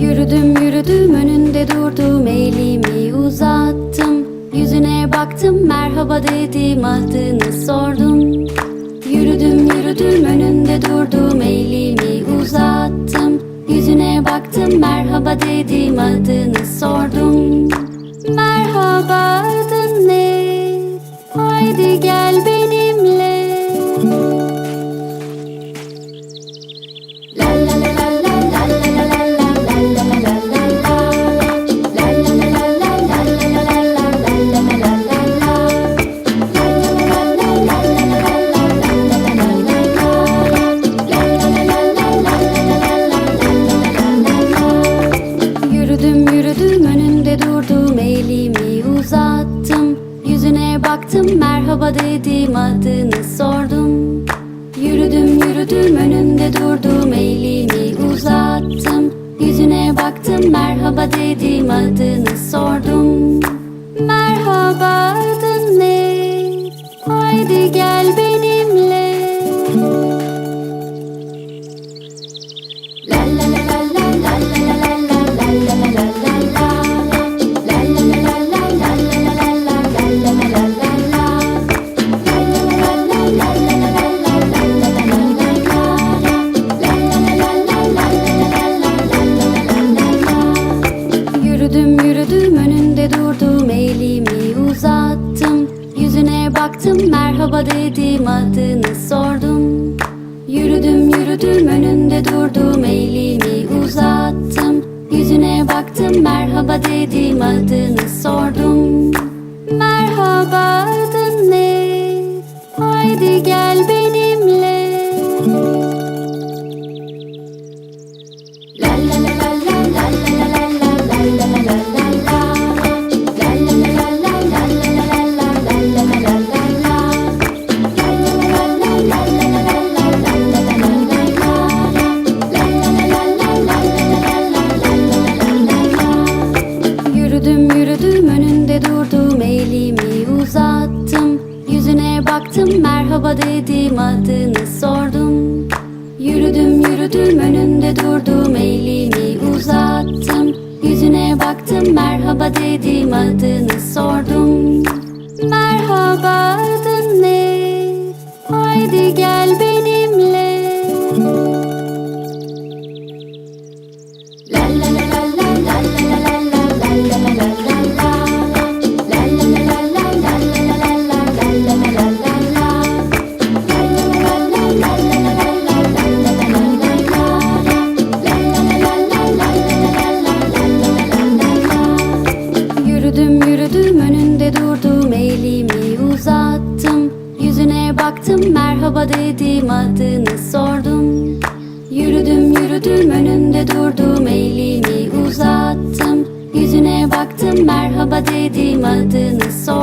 Yürüdüm yürüdüm önünde durdum elimi uzattım. Yüzüne baktım merhaba dedim adını sordum. Yürüdüm yürüdüm önünde durdum elimi uzattım. Yüzüne baktım merhaba dedim adını sordum. baktım merhaba dedim adını sordum. Yürüdüm yürüdüm önünde durdum elini uzattım. Yüzüne baktım merhaba dedim adını sordum. durdum elimi uzattım. Yüzüne baktım merhaba dedim adını sordum. Yürüdüm yürüdüm önünde durdum elimi uzattım. Yüzüne baktım merhaba dedim adını yüzüne baktım merhaba dedim adını sordum. Yürüdüm yürüdüm önünde durdum elimi uzattım. Yüzüne baktım merhaba dedim adını sordum. Merhaba adın ne? Haydi gel be Yürüdüm yürüdüm önünde durdum elimi uzattım. Yüzüne baktım merhaba dedim adını sordum. Yürüdüm yürüdüm önünde durdum elimi uzattım. Yüzüne baktım merhaba dedim adını sordum.